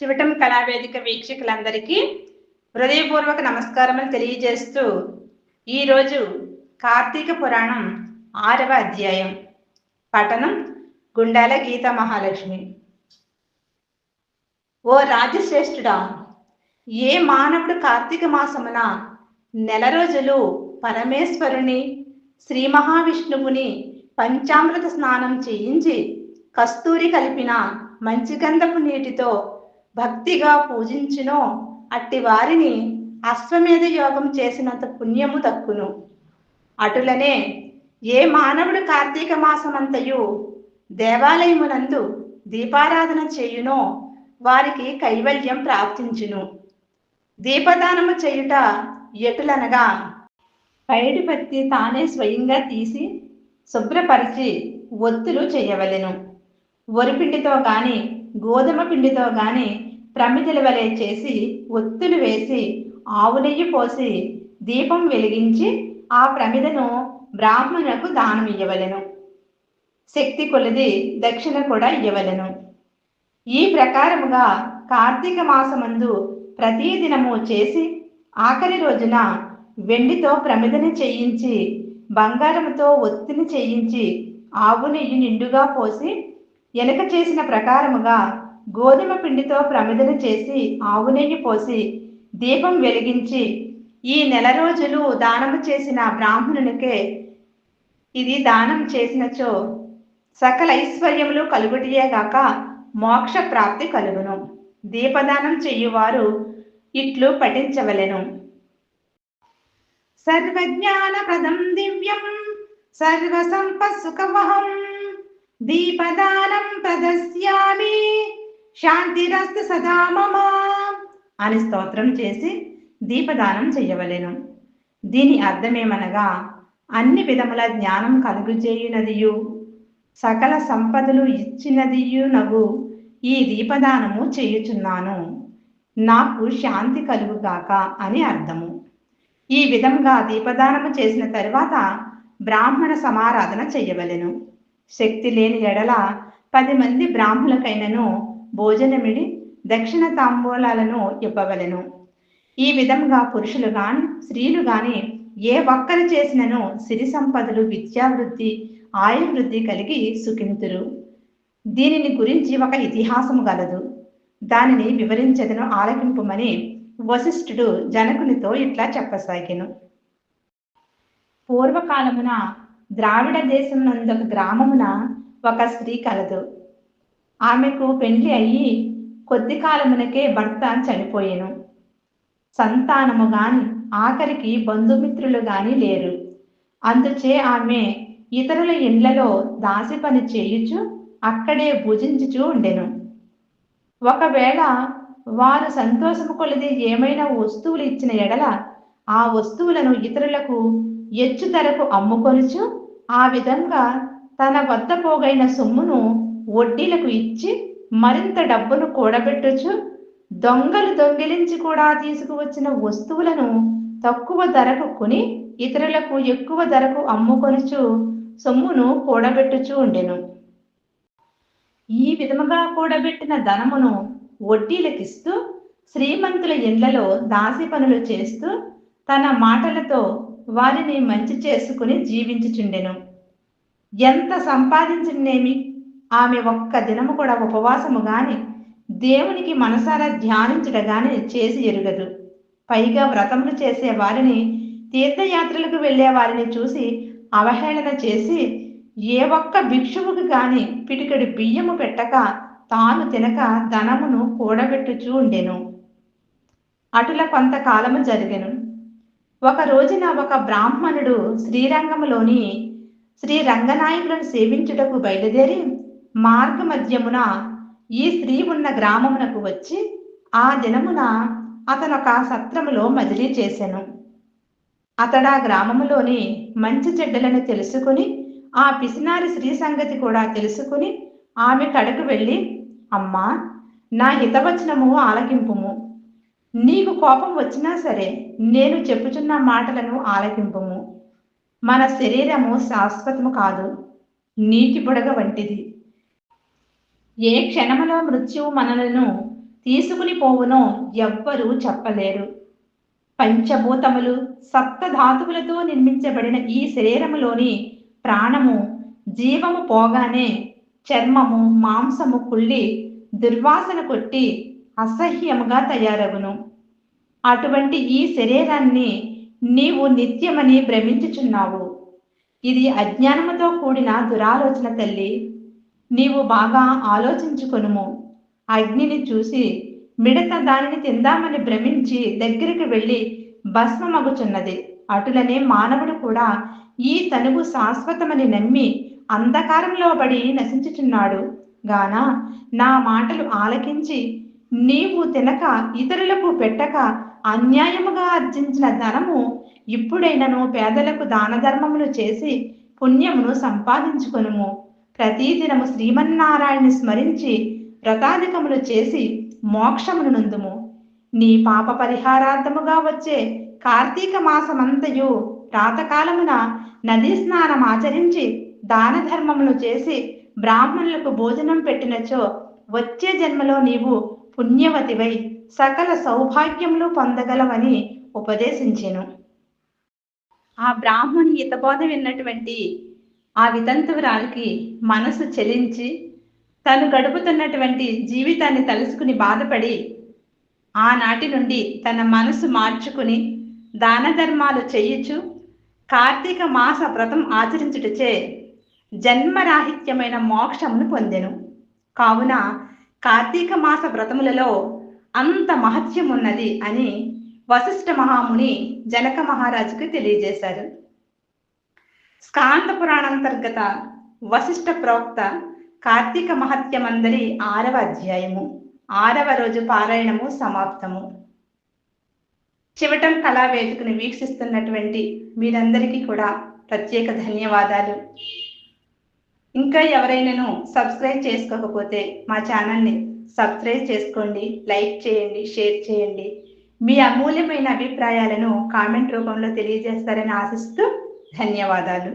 శివటం కళావేదిక వీక్షకులందరికీ హృదయపూర్వక నమస్కారములు తెలియజేస్తూ ఈరోజు కార్తీక పురాణం ఆరవ అధ్యాయం. పఠనం గుండాల గీత మహాలక్ష్మి. ఓ రాజశ్రేష్ఠుడా ఏ మానవుడు కార్తీక మాసమున నెల రోజులు పరమేశ్వరుని శ్రీ మహావిష్ణువుని పంచామృత స్నానం చేయించి కస్తూరి కలిపిన మంచి గంధపు నీటితో భక్తిగా పూజించునో అట్టి వారిని అశ్వమేధ యోగం చేసినంత పుణ్యము తక్కును. అటులనే ఏ మానవుడు కార్తీక మాసమంతయు దేవాలయమునందు దీపారాధన చేయునో వారికి కైవల్యం ప్రాప్తించును. దీపదానము చేయుట ఎటులనగా పైడి పత్తి తానే స్వయంగా తీసి శుభ్రపరిచి ఒత్తులు చేయవలెను. వరిపిండితో కానీ గోధుమ పిండితో కానీ ప్రమిదల వలె చేసి ఒత్తులు వేసి ఆవు నెయ్యి పోసి దీపం వెలిగించి ఆ ప్రమిదను బ్రాహ్మణులకు దానం ఇవ్వవలెను శక్తి కొలది దక్షిణ కూడా ఇవ్వవలెను ఈ ప్రకారముగా కార్తీక మాసమందు ప్రతి దినము చేసి ఆఖరి రోజున వెండితో ప్రమిదని చేయించి బంగారంతో ఒత్తిని చేయించి ఆవు నెయ్యి నిండుగా పోసి వెనక చేసిన ప్రకారముగా గోధుమ పిండితో ప్రమిదలు చేసి ఆవు నెయ్యి పోసి దీపం వెలిగించి ఈ నెల రోజులు దానము చేసిన బ్రాహ్మణునికే ఇది దానం చేసినచో సకల ఐశ్వర్యములు కలుగుటియేగాక మోక్ష ప్రాప్తి కలుగును. దీపదానం చెయ్యువారు ఇట్లు పఠించవలెను. సర్వజ్ఞానప్రదం దివ్యం సర్వసంపత్సుఖవహం దీపదానం ప్రదస్యామి శాంతిరస్తు సదామమా అని స్తోత్రం చేసి దీపదానం చేయవలెను దీని అర్థమేమనగా అన్ని విధముల జ్ఞానం కలుగుచేయునదియు సకల సంపదలు ఇచ్చినదియు నవ్వు ఈ దీపదానము చేయుచున్నాను. నాకు శాంతి కలుగుగాక అని అర్థము. ఈ విధంగా దీపదానము చేసిన తరువాత బ్రాహ్మణ సమారాధన చెయ్యవలెను. శక్తి లేని ఎడల పది మంది బ్రాహ్మణులకైనను భోజనమిడి దక్షిణ తాంబూలాలను ఇవ్వవలెను. ఈ విధంగా పురుషులు గాని స్త్రీలు గాని ఏ ఒక్కరు చేసినను సిరి సంపదలు విద్యావృద్ధి ఆయుర్వృద్ధి కలిగి సుఖింతురు దీనిని గురించి ఒక ఇతిహాసము గలదు. దానిని వివరించదను ఆలకింపుమని వశిష్ఠుడు జనకునితో ఇట్లా చెప్పసాగిను. పూర్వకాలమున ద్రావిడ దేశం నందొక గ్రామమున ఒక స్త్రీ కలదు. ఆమెకు పెండ్లి అయ్యి కొద్ది కాలమునకే భర్త చనిపోయాను. సంతానము గాని ఆఖరికి బంధుమిత్రులు గాని లేరు. అందుచే ఆమె ఇతరుల ఇండ్లలో దాసి పని చేయుచు అక్కడే భుజించుచూ ఉండెను. ఒకవేళ వారు సంతోషము కొలది ఏమైనా వస్తువులు ఇచ్చిన ఎడల ఆ వస్తువులను ఇతరులకు ఎచ్చు ధరకు అమ్ముకొనుచు ఆ విధంగా తన వద్ద పోగైన సొమ్మును వడ్డీలకు ఇచ్చి మరింత డబ్బును కూడబెట్టుచు దొంగలు దొంగిలించి కూడా తీసుకువచ్చిన వస్తువులను తక్కువ ధరకు కొని ఇతరులకు ఎక్కువ ధరకు అమ్ముకొనుచు సొమ్మును కూడబెట్టుచూ ఉండెను. ఈ విధముగా కూడబెట్టిన ధనమును వడ్డీలకిస్తూ శ్రీమంతుల ఇండ్లలో దాసి పనులు చేస్తూ తన మాటలతో వారిని మంచి చేసుకుని జీవించుచుండెను. ఎంత సంపాదించినేమి ఆమె ఒక్క దినము కూడా ఉపవాసము గాని దేవునికి మనసారా ధ్యానించట గాని చేసి ఎరుగదు. పైగా వ్రతములు చేసే వారిని తీర్థయాత్రలకు వెళ్ళే వారిని చూసి అవహేళన చేసి ఏ ఒక్క భిక్షువుకు గాని పిటికడి బియ్యము పెట్టక తాను తినక ధనమును కూడబెట్టుచూ ఉండెను. అటుల కొంతకాలము జరిగెను. ఒక రోజున ఒక బ్రాహ్మణుడు శ్రీరంగములోని శ్రీ రంగనాయకులను సేవించుటకు బయలుదేరి మార్గ మధ్యమున ఈ స్త్రీ ఉన్న గ్రామమునకు వచ్చి ఆ దినమున అతను ఒక సత్రములో మజిలీ చేశాను అతడా గ్రామములోని మంచి చెడ్డలను తెలుసుకుని ఆ పిసినారి స్త్రీ సంగతి కూడా తెలుసుకుని ఆమె కడకు వెళ్ళి అమ్మా నా హితవచనము ఆలకింపుము. నీకు కోపం వచ్చినా సరే నేను చెప్పుచున్న మాటలను ఆలకింపుము. మన శరీరము శాశ్వతము కాదు. నీటి బుడగ వంటిది. ఏ క్షణములో మృత్యువు మనలను తీసుకుని పోవునో ఎవ్వరూ చెప్పలేరు. పంచభూతములు సప్తధాతువులతో నిర్మించబడిన ఈ శరీరములోని ప్రాణము జీవము పోగానే చర్మము మాంసము కుళ్ళి దుర్వాసన కొట్టి అసహ్యముగా తయారగును. అటువంటి ఈ శరీరాన్ని నీవు నిత్యమని భ్రమించుచున్నావు. ఇది అజ్ఞానముతో కూడిన దురాలోచన తల్లి. నీవు బాగా ఆలోచించుకొనుము. అగ్నిని చూసి మిడత దానిని తిందామని భ్రమించి దగ్గరికి వెళ్ళి భస్మమగుచున్నది. అటులనే మానవుడు కూడా ఈ తనువు శాశ్వతమని నమ్మి అంధకారంలో పడి నశించుచున్నాడు. గాన నా మాటలు ఆలకించి నీవు తినక ఇతరులకు పెట్టక అన్యాయముగా ఆర్జించిన ధనము ఇప్పుడైనను పేదలకు దాన ధర్మములు చేసి పుణ్యమును సంపాదించుకొనుము. ప్రతిదినము శ్రీమన్నారాయణని స్మరించి వ్రతాధికములు చేసి మోక్షమును నందుము. నీ పాప పరిహారార్థముగా వచ్చే కార్తీక మాసమంతయు ప్రాతకాలమున నదీ స్నానం ఆచరించి దాన ధర్మములు చేసి బ్రాహ్మణులకు భోజనం పెట్టినచో వచ్చే జన్మలో నీవు పుణ్యవతివై సకల సౌభాగ్యములు పొందగలవని ఉపదేశించెను. ఆ బ్రాహ్మణి హితబోధ విన్నటువంటి ఆ వితంతువురాలికి మనసు చెలించి తను గడుపుతున్నటువంటి జీవితాన్ని తలుసుకుని బాధపడి ఆనాటి నుండి తన మనసు మార్చుకుని దాన ధర్మాలు చేయుచు కార్తీక మాస వ్రతం ఆచరించుటచే జన్మరాహిత్యమైన మోక్షమును పొందెను. కావున కార్తీక మాస వ్రతములలో అంత మహత్యమున్నది అని వశిష్ఠ మహాముని జనక మహారాజుకు తెలియజేశారు. స్కాంద పురాణాంతర్గత వశిష్ఠ ప్రోక్త కార్తీక మహత్యమందరి ఆరవ అధ్యాయము ఆరవ రోజు పారాయణము సమాప్తము. చివటం కళావేదికను వీక్షిస్తున్నటువంటి మీరందరికీ కూడా ప్రత్యేక ధన్యవాదాలు. ఇంకా ఎవరైనాను సబ్స్క్రైబ్ చేసుకోకపోతే మా ఛానల్ని సబ్స్క్రైబ్ చేసుకోండి లైక్ చేయండి షేర్ చేయండి. మీ అమూల్యమైన అభిప్రాయాలను కామెంట్ రూపంలో తెలియజేస్తారని ఆశిస్తూ ధన్యవాదాలు.